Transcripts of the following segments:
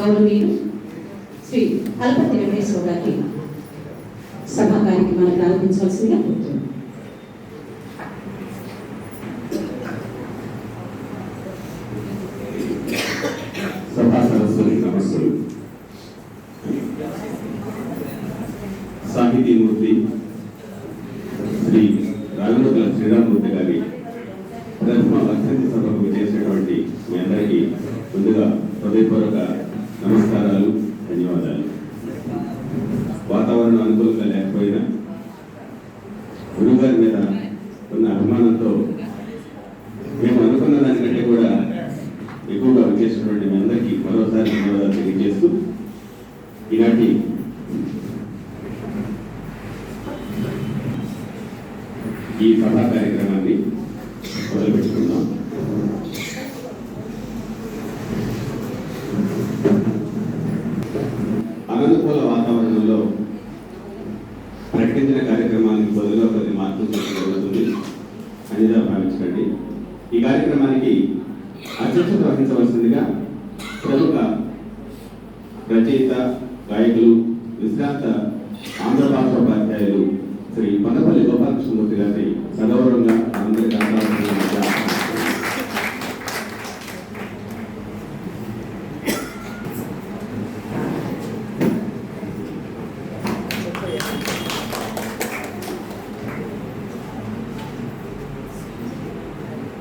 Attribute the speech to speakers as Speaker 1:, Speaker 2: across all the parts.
Speaker 1: గౌరవనీయులు శ్రీ అల్పతి వెంకటేశ్వర గారికి సభా కార్యక్రమాన్ని ప్రారంభించవలసిందిగా కోరుతున్నాను.
Speaker 2: సభా సదస్సులకు నమస్సులు సాహితీమూర్తి శ్రీ రాఘవతుల శ్రీరామూర్తి గారి ప్రథమ వర్ధంతి సభకు చేసినటువంటి మీ అందరికీ ముందుగా హృదయపూర్వక నమస్కారాలు ధన్యవాదాలు వాతావరణం అనుకూలంగా లేకపోయినా గురుగారి మీద ఉన్న అభిమానంతో మేము అనుకున్న దానికంటే కూడా ఎక్కువగా వచ్చేసినటువంటి మీ అందరికీ మరోసారి ధన్యవాదాలు తెలియజేస్తూ ఈనాటి ఈ సభా కార్యక్రమాన్ని మొదలుపెట్టుకుందాం అనుకూల వాతావరణంలో ప్రకటించిన కార్యక్రమానికి బదులుగా ప్రతి మార్పులు జరుగుతుంది అనిదా భావించండి ఈ కార్యక్రమానికి అధ్యక్షత వహించవలసిందిగా ప్రముఖ రచయిత గాయకులు విశ్రాంత ఆంధ్ర భాష ఉపాధ్యాయులు శ్రీ పదపల్లి గోపాలకృష్ణమూర్తి గారిని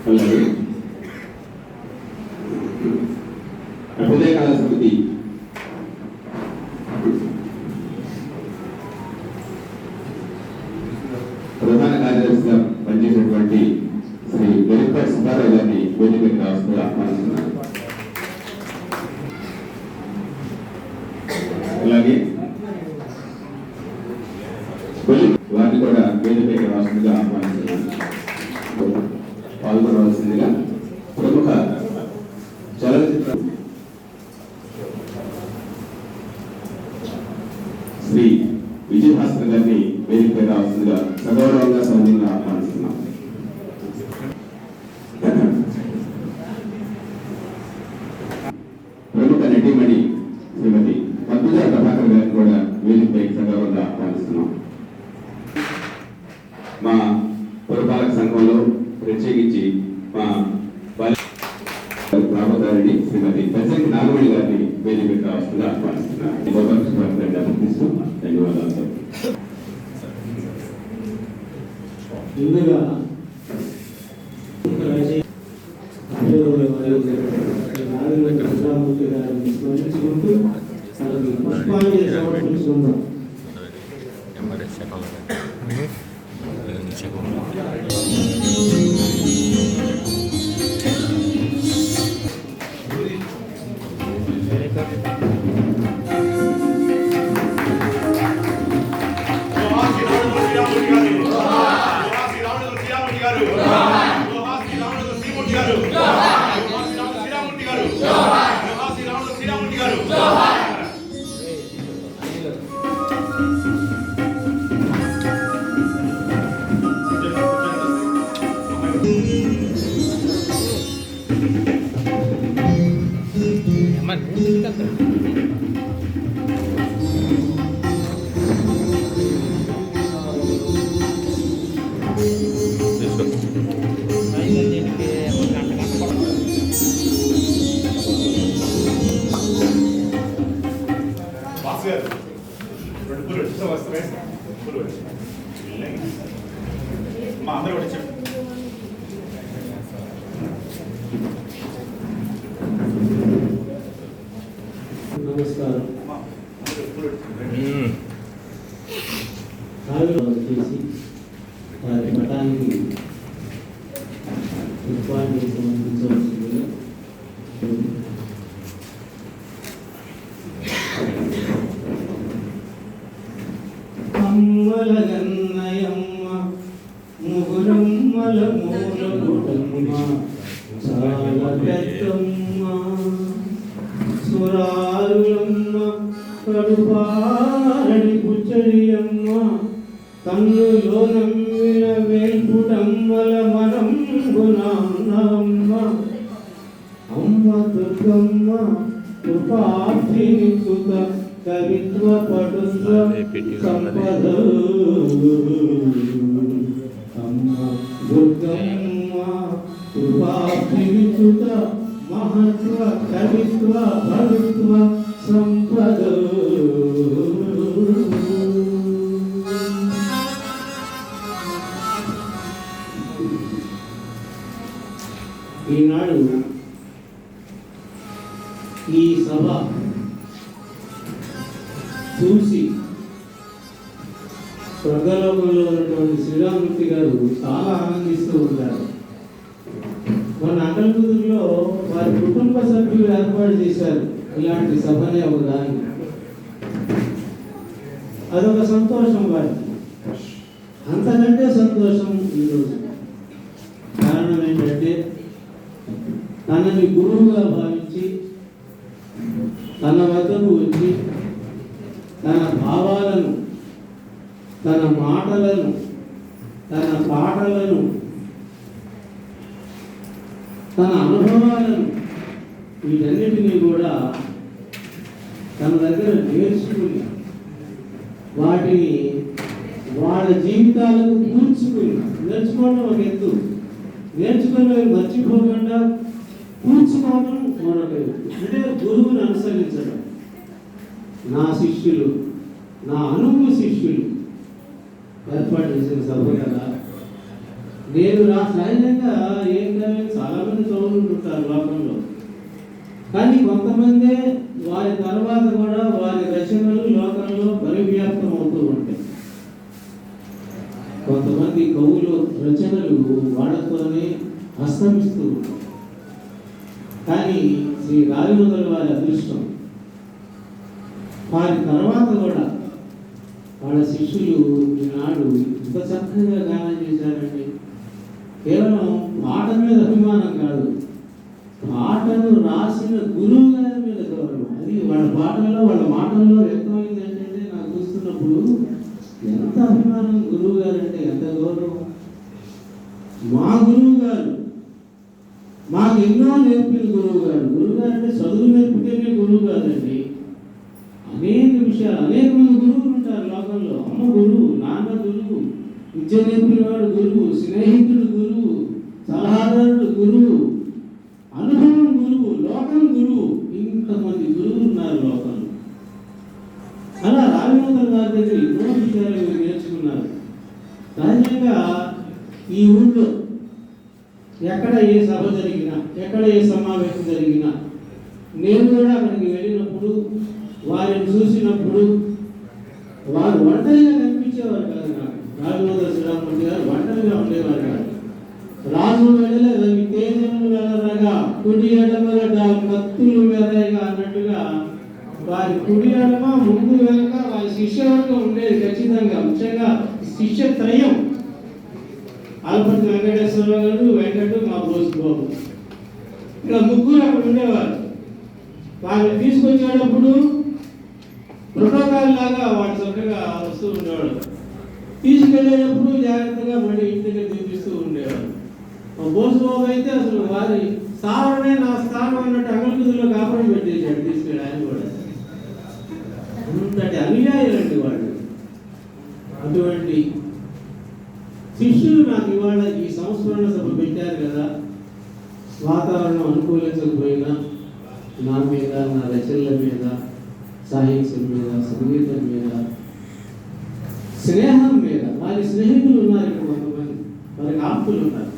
Speaker 2: అలాగే సమితి ప్రధాన కార్యదర్శిగా పనిచేసినటువంటి శ్రీ వెలిపటి సుబ్బారావు గారిని వేదికకి రావాల్సిందిగా అలాగే వారిని కూడా వేదిక రాష్ట్రంగా ఆహ్వానిస్తున్నాను పాల్గొనవలసిందిగా ప్రముఖ చలనచిత్ర శ్రీ విజయభాస్కర్ గారిని వేదికపై రావాల్సిందిగా సగౌరవంగా సౌజన్యంగా ఆహ్వానిస్తున్నాం ప్రముఖ నటీమణి శ్రీమతి పద్మజ ప్రభాకర్ గారిని కూడా వేదికపై సగౌరవంగా ఆహ్వానిస్తున్నాం
Speaker 3: ఎంఆర్ఎస్ శాఖలో
Speaker 4: జోహాసి రెండు పూలు వచ్చి వస్తాయి పూలు వచ్చి మా అందరూ కూడా చెప్పండి
Speaker 5: నమస్కారం
Speaker 4: అమ్మా, అందరూ పూలు వచ్చి
Speaker 5: కాలువలు చేసి వారి మఠానికి పుష్పాంజలి సమర్పించవలసిందిగా అమ్మల ముగురమ్మల మూలగుటమ్మ చాలా పెద్దమ్మ సురారులమ్మ కడుపారడి పుచ్చడియమ్మ కన్నులో నమ్మిన వేల్పుటమ్మల మనంగునామ్మ అమ్మ దుర్గమ్మ కృపాభిని సుత కవిత్వ పటుత్వ సంపద అమ్మ దుర్గమ్మ కృపాభిని సుత మహత్వ కవిత్వ పటుత్వ సంపద స్వర్గలోకంలో ఉన్నటువంటి శ్రీరామూర్తి గారు చాలా ఆనందిస్తూ ఉంటారు. మన అంకల్కుదురులో వారి కుటుంబ సభ్యులు ఏర్పాటు చేశారు ఇలాంటి సభనే ఒక దాని అదొక సంతోషం వారికి అంతకంటే సంతోషం ఈరోజు కారణం ఏంటంటే తనని గురువుగా భావించి తన వద్దకు వచ్చి తన భావాలను తన మాటలను తన పాటలను తన అనుభవాలను వీటన్నిటినీ కూడా తన దగ్గర నేర్చుకుని వాటిని వాళ్ళ జీవితాలకు కూర్చుకుని నేర్చుకోవడం ఒక ఎత్తు. నేర్చుకుని మర్చిపోకుండా కూర్చుకోవడం మరొక ఎత్తు. అంటే గురువుని అనుసరించడం. నా శిష్యులు నా అనుభవ శిష్యులు ఏర్పాటు చేసిన సభ కదా. నేను నా సహజంగా ఏంటంటే చాలా మంది చదువుకుంటుంటారు లోకంలో. కానీ కొంతమందే వారి తర్వాత కూడా వారి రచనలు లోకంలో పరివ్యాప్తం అవుతూ ఉంటాయి. కొంతమంది కవులు రచనలు వాళ్ళతోనే అస్తమిస్తూ ఉంటాయి కానీ శ్రీ రాజమందరి వారి అదృష్టం. వారి తర్వాత కూడా వాళ్ళ శిష్యులు ఈనాడు ఇంత చక్కగా గానం చేశారండి. కేవలం పాట మీద అభిమానం కాదు పాటను రాసిన గురువు గారి మీద గౌరవం. అది వాళ్ళ పాటల్లో వాళ్ళ మాటల్లో వ్యక్తమైంది ఏంటంటే నాకు చూస్తున్నప్పుడు ఎంత అభిమానం గురువు గారు అంటే ఎంత గౌరవం. మా గురువు గారు మాకు ఎన్నో నేర్పిన గురువు గారు. గురువు గారు అంటే చదువు నేర్పితేనే గురువు గారండి అనేక విషయాలు అనేక మంది గురువులు ఉంటారు లోకంలో. అమ్మ గురువు నాన్న గురువు విద్య నేర్పినవాడు గురువు స్నేహితుడు గురువు సలహాదారుడు గురువు అనుభవం గురువు లోకం గురువు. ఇంతమంది గురువులు ఉన్నారు లోకంలో. అలా రావిమంత్ర గారి దగ్గర ఎన్నో విషయాలు నేర్చుకున్నారు. సహజంగా ఈ ఊళ్ళో ఎక్కడ ఏ సభ జరిగినా ఎక్కడ ఏ సమావేశం జరిగినా నేను కూడా అక్కడికి వెళ్ళినప్పుడు వారిని చూసినప్పుడు వారు ఒంటరిగా కనిపించేవారు కాదు నాకు. రాజమోదర శ్రీరామూర్తి గారు ఒంటరిగా ఉండేవారు కాదు. రాజు వెళ్ళలేదు రవి తేజములు వెళ్ళరగా కుడి ఎడమలగా కత్తులు మెరయగా అన్నట్టుగా వారి కుడి ఎడమ ముందు వెనక వారి శిష్యవర్గం ఉండేది ఖచ్చితంగా ముఖ్యంగా శిష్య త్రయం. ఆల్పర్తి వెంకటేశ్వరరావు గారు వెంకట మా బోసు బాబు. ఇలా ముగ్గురు అక్కడ ఉండేవారు. వారిని తీసుకొచ్చేటప్పుడు లాగా వాడు చక్కగా వస్తూ ఉండేవాడు. తీసుకెళ్ళేటప్పుడు జాగ్రత్తగా మళ్ళీ ఇంటికి తీపిస్తూ ఉండేవాడు. మా బోసు బాబు అయితే అసలు వారి స్థావరమే నా స్థానం అన్నట్టు అంగళకుదులో కాపురం పెట్టేశాడు తీసుకెళ్ళి ఆయన కూడా. అంతటి అనుయాయులండి వాళ్ళు అటువంటి శిష్యులు నాకు ఇవాళ ఈ సంస్మరణ సభ పెట్టారు కదా. వాతావరణం అనుకూలించకపోయినా నా మీద నా రచనల మీద సాహిత్యం మీద సంగీతం మీద. స్నేహం మీద. వారి స్నేహితులు ఉన్నారు ఇక్కడ కొంతమంది. వారికి ఆప్తులు ఉన్నారు.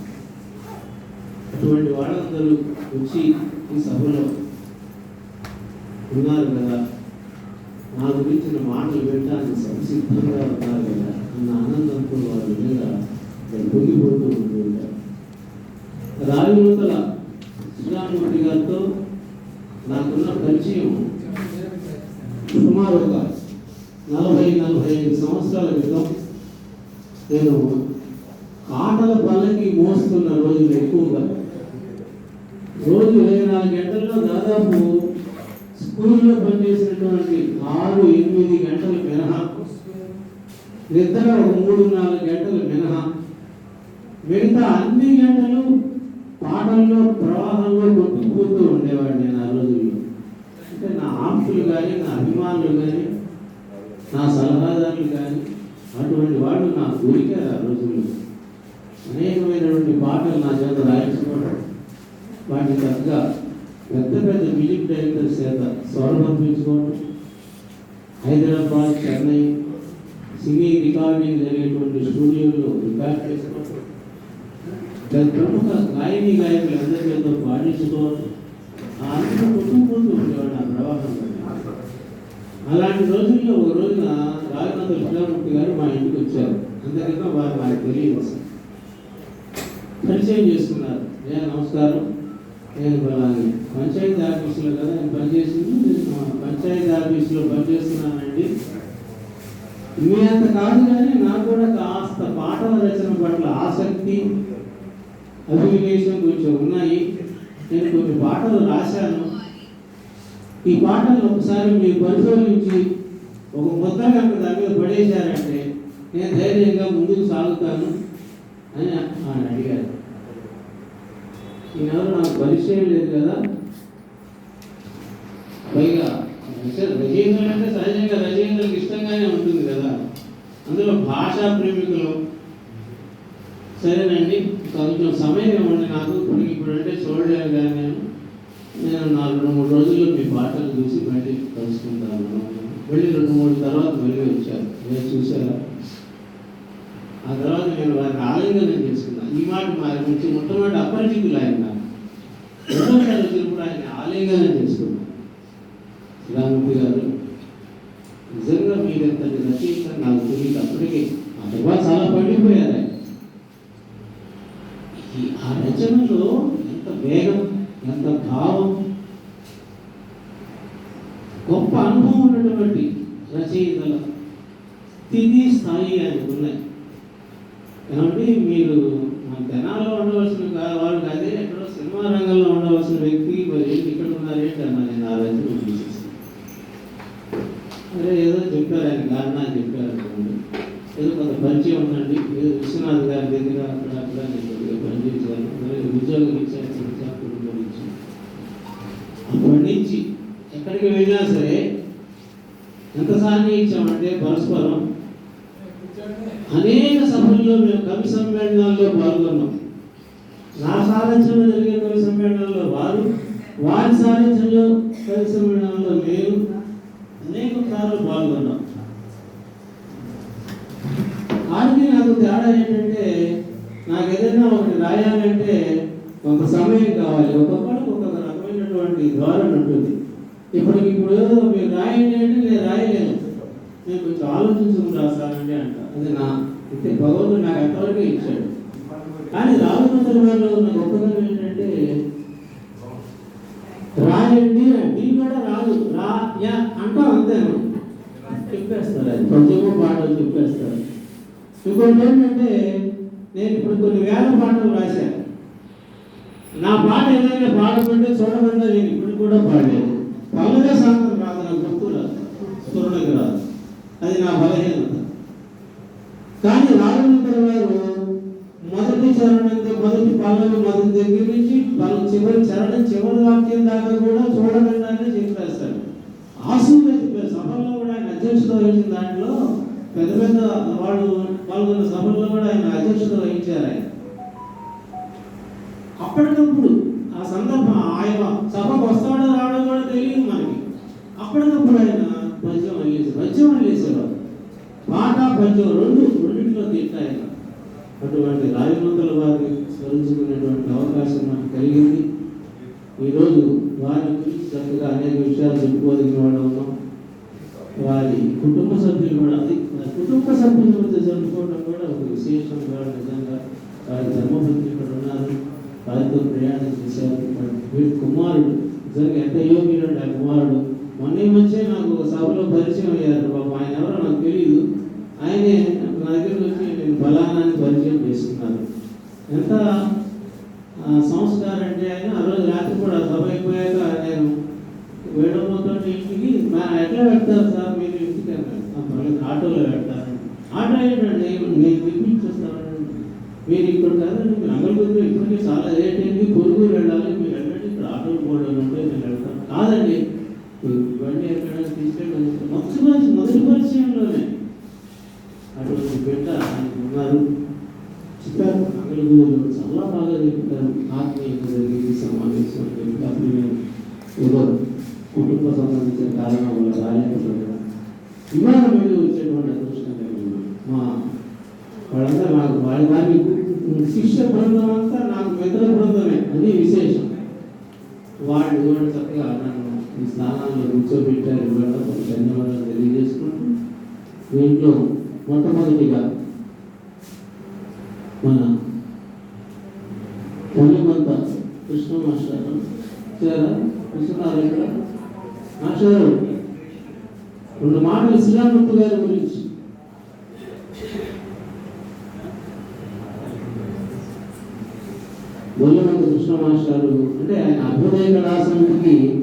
Speaker 5: అటువంటి వాళ్ళందరూ వచ్చి ఈ సభలో ఉన్నారు కదా. నా గురించిన మాటలు వినడానికి సంసిద్ధంగా ఉన్నారు కదా. అన్న ఆనందంతో వారి మీద నేను పొంగిపోతూ ఉంటుంది రాజనూతల శ్రీరామూర్తి గారితో నాకున్న పరిచయం. సుమారు ఒక నలభై నలభై ఐదు సంవత్సరాల క్రితం నేను ఆటల పల్లకి మోస్తున్న రోజులు ఎక్కువగా. రోజు ఇరవై నాలుగు గంటల్లో దాదాపు స్కూల్లో పనిచేసినటువంటి ఆరు ఎనిమిది గంటలు మినహా. నిద్ర ఒక మూడు నాలుగు గంటలు మినహా. మిగతా అన్ని గంటలు పాటల్లో ప్రవాహంలో కొట్టుకుపోతూ ఉండేవాడిని నేను ఆ రోజుల్లో. ఆప్తులు కానీ నా అభిమానులు కానీ నా సలహాదారులు కానీ అటువంటి వాళ్ళు నా కోరిక ఆ రోజుల్లో. అనేకమైనటువంటి పాటలు నా చేత రాయించుకోవడం వాటి తగ్గ పెద్ద పెద్ద మ్యూజిక్ డైరెక్టర్స్ చేత స్వరం పంపించుకోవడం హైదరాబాద్ చెన్నై సింగింగ్ రికార్డింగ్ జరిగేటువంటి స్టూడియోలో రికార్డ్ చేసుకోవడం పెద్ద ప్రముఖ గాయని గాయకులు అందరి చేత పాటించుకోవడం ఆ అందరూ కొట్టుకుపోతూ ఉండేవాడు ఆ ప్రవాహంలో అలాంటి రోజుల్లో ఒక రోజున రాజనాథ కృష్ణమూర్తి గారు మా ఇంటికి వచ్చారు. అంతేకాక వారు నాకు తెలియదు పరిచయం చేసుకున్నారు. నేను నమస్కారం. నేను ఫలాని పంచాయతీ ఆఫీసులో కదా నేను పనిచేసింది. పంచాయతీ ఆఫీసులో పనిచేస్తున్నానండి. మీ అంత కాదు కానీ నాకు కూడా కాస్త పాటల రచన పట్ల ఆసక్తి అభినివేశం కొంచెం ఉన్నాయి. నేను కొన్ని పాటలు రాశాను. ఈ పాటలు ఒకసారి మీరు పరిశోధించి ఒక ముద్ద కనుక దాని మీద పడేశారంటే నేను ధైర్యంగా ముందుకు సాగుతాను అని ఆయన అడిగారు. ఈయన నాకు పరిచయం లేదు కదా. పైగా రచ- అంటే సహజంగా రచయితలకు ఇష్టంగానే ఉంటుంది కదా. అందులో భాషా ప్రేమికులు సరేనండి కొంచెం సమయం ఇవ్వండి నాకు. ఇప్పుడు ఇప్పుడు అంటే చూడలేదు కానీ నేను నాలుగు మూడు రోజుల్లో మీ పాటలు చూసి బయటికి కలుసుకుంటాను. వెళ్ళి రెండు మూడు తర్వాత మళ్ళీ వచ్చారు. నేను చూశాను. ఆ తర్వాత నేను వారిని ఆలింగనం చేసుకున్నాను ఈ మాట మా నుంచి మొట్టమొదటి అపరిచితులు ఆయన నాకు. రెండోసారి వచ్చినప్పుడు ఆయన ఆలింగనం చేసుకున్నాను శ్రీరామూర్తి గారు నిజంగా మీరు ఎంతటి రచయిత నాకు తెలియదు అప్పటికే ఆ తర్వాత చాలా పండిపోయారు ఆయన ఈ ఆ రచనలో ఎంత వేగం ఎంత భావం గొప్ప అనుభవం ఉన్నటువంటి రచయితల స్థితి స్థాయి ఆయనకు ఉన్నాయి కాబట్టి మీరు మన జనాల్లో ఉండవలసిన కా- వాళ్ళు కాదే ఎక్కడో సినిమా రంగంలో ఉండవలసిన వ్యక్తి మరి ఏంటి ఇక్కడ ఉన్నారేంటి అన్నా నేను ఆ రచన చూసేసి అరే ఏదో చెప్పారు ఆయన కారణాలు చెప్పారు అనుకోండి ఏదో కొంత పరిచయం ఉందండి ఏదో విశ్వనాథ్ గారి దగ్గర అక్కడ అక్కడ నేను కొద్దిగా పనిచేశాను మరి ఉద్యోగం ఇచ్చాను ఇచ్చాను, కుటుంబం ఇచ్చాను అప్పటి నుంచి ఎక్కడికి వెళ్ళినా సరే ఎంత సాన్ని ఇచ్చామంటే పరస్పరం అనేక సభల్లో మేము కవి సమ్మేళనాల్లో పాల్గొన్నాం నా సారథ్యంలో జరిగే కవి సమ్మేళనాల్లో వారు వారి సారథ్యంలో కవి సమ్మేళనాల్లో నేను అనేక సార్లు పాల్గొన్నాం. ఆయనకి నాకు తేడా ఏంటంటే నాకు ఏదైనా ఒకటి రాయాలంటే కొంత సమయం కావాలి. ఒక్కొక్కరికి ఒక్కొక్క రకమైనటువంటి ధోరణి ఉంటుంది. ఇప్పటికి ఇప్పుడు మీరు రాయండి అంటే నేను రాయలేను. నేను కొంచెం ఆలోచించుకుని రాస్తానండి అంట. అది నా అంటే భగవంతుడు నాకు ఎంతవరకు ఇచ్చాడు. కానీ రాఘవేంద్ర వారిలో ఉన్న గొప్పతనం ఏంటంటే రాయండి నీ కూడా రాదు. రా యా అంటాం అంతే మనం. చెప్పేస్తారు అది కొంచెము పాటలు చెప్పేస్తారు. ఇంకోటి ఏంటంటే నేను ఇప్పుడు కొన్ని వేల పాటలు రాశాను నా పాట ఏదైనా పాడమంటే చూడమన్నా నేను ఇప్పుడు కూడా పాడలేదు. పల్లగా సాంతం రాదు నా గుర్తు రాదు. స్ఫురణకు రాదు. అది నా బలహీనత. కానీ రాదు చరణంతో మొదటి దగ్గర నుంచి పలు చివరి చరణం చివరి వాక్యం దాకా కూడా చూడకుండానే చెప్పేస్తాడు చెప్పారు సభల్లో కూడా ఆయన అధ్యక్షత వహించిన దాంట్లో పెద్ద పెద్ద వాళ్ళు పాల్గొన్న సభల్లో కూడా ఆయన అధ్యక్షత వహించారు ఆయన. అప్పటికప్పుడు ఆ సందర్భం ఆయన సభకు వస్తాడో రావడం కూడా తెలియదు మనకి. అప్పటికప్పుడు ఆయన పద్యం వల్లేసి పద్యం వల్లేసేవారు పాట పద్యం రెండు రెండింటిలో తీర్చారు ఆయన అటువంటి రాజమంతుల వారిని స్మరించుకునేటువంటి అవకాశం నాకు కలిగింది. ఈరోజు వారి గురించి చక్కగా అనేక విషయాలు చెప్పుకోదగిన వాళ్ళు ఉన్నాం వారి కుటుంబ సభ్యులు కూడా అది కుటుంబ సభ్యులతో జరుపుకోవడం కూడా ఒక విశేషం కూడా నిజంగా వారి ధర్మపత్ని ఇక్కడ ఉన్నారు. వారితో ప్రయాణం చేశారు. కుమారుడు నిజంగా ఎంత యోగ్యుడు ఆ కుమారుడు. మొన్న మధ్య నాకు ఒక సభలో పరిచయం అయ్యారు. బాబు ఆయన ఎవరో నాకు తెలియదు ఆయనే నా దగ్గరికి వచ్చి నేను ఫలానాన్ని పరిచయం చేసుకున్నాను ఎంత సంస్కారం అంటే ఆయన ఆ రోజు రాత్రి కూడా సభ అయిపోయాక నేను వేడమ్మతో ఇంటికి ఎట్లా పెడతారు సార్ మీరు ఇంటికి అన్నారు. ఆటోలో పెడతారు ఆటో ఏంటండి నేను పిలిపించేస్తాను మీరు ఇక్కడ కాదండి మీరు అంగళగుద్దు ఇప్పటికీ చాలా లేట్ అయింది పొరుగు వెళ్ళాలి మీరు వెళ్ళండి ఇక్కడ ఆటోలు పోవడం ఉంటే నేను వెళ్తాను. కాదండి మీరు బండి ఎక్కడైనా తీసుకెళ్ళి మొదటి పరిచయం మొదటి పరిచయంలోనే. అటువంటి బిడ్డ ఉన్నారు చెప్పారు మంగళగూరు చాలా బాగా చెప్పారు ఆత్మీయంగా జరిగింది సమావేశం అప్పుడు నేను ఏదో కుటుంబ సంబంధించిన కారణం వల్ల రాలేకపోయాను విమానం మీద వచ్చేటువంటి అదృష్టం కలిగి మా వాళ్ళంతా నాకు వాళ్ళ దాని శిష్య బృందం అంతా నాకు మిత్ర బృందమే. అది విశేషం. వాళ్ళు కూడా చక్కగా నన్ను ఈ స్థానాల్లో కూర్చోబెట్టారు. ఇవాళ ధన్యవాదాలు తెలియజేసుకుంటూ దీంట్లో మొట్టమొదటిగా మన పొలిమంత కృష్ణ మాస్టర్. చేరా? కృష్ణనారాయణ ఇక్కడ మాస్టర్ రెండు మాటలు శ్రీరామూర్తి గారి గురించి. బొల్లమంత కృష్ణ మాస్టారు. అంటే ఆయన అభ్యుదయ కళా సమితికి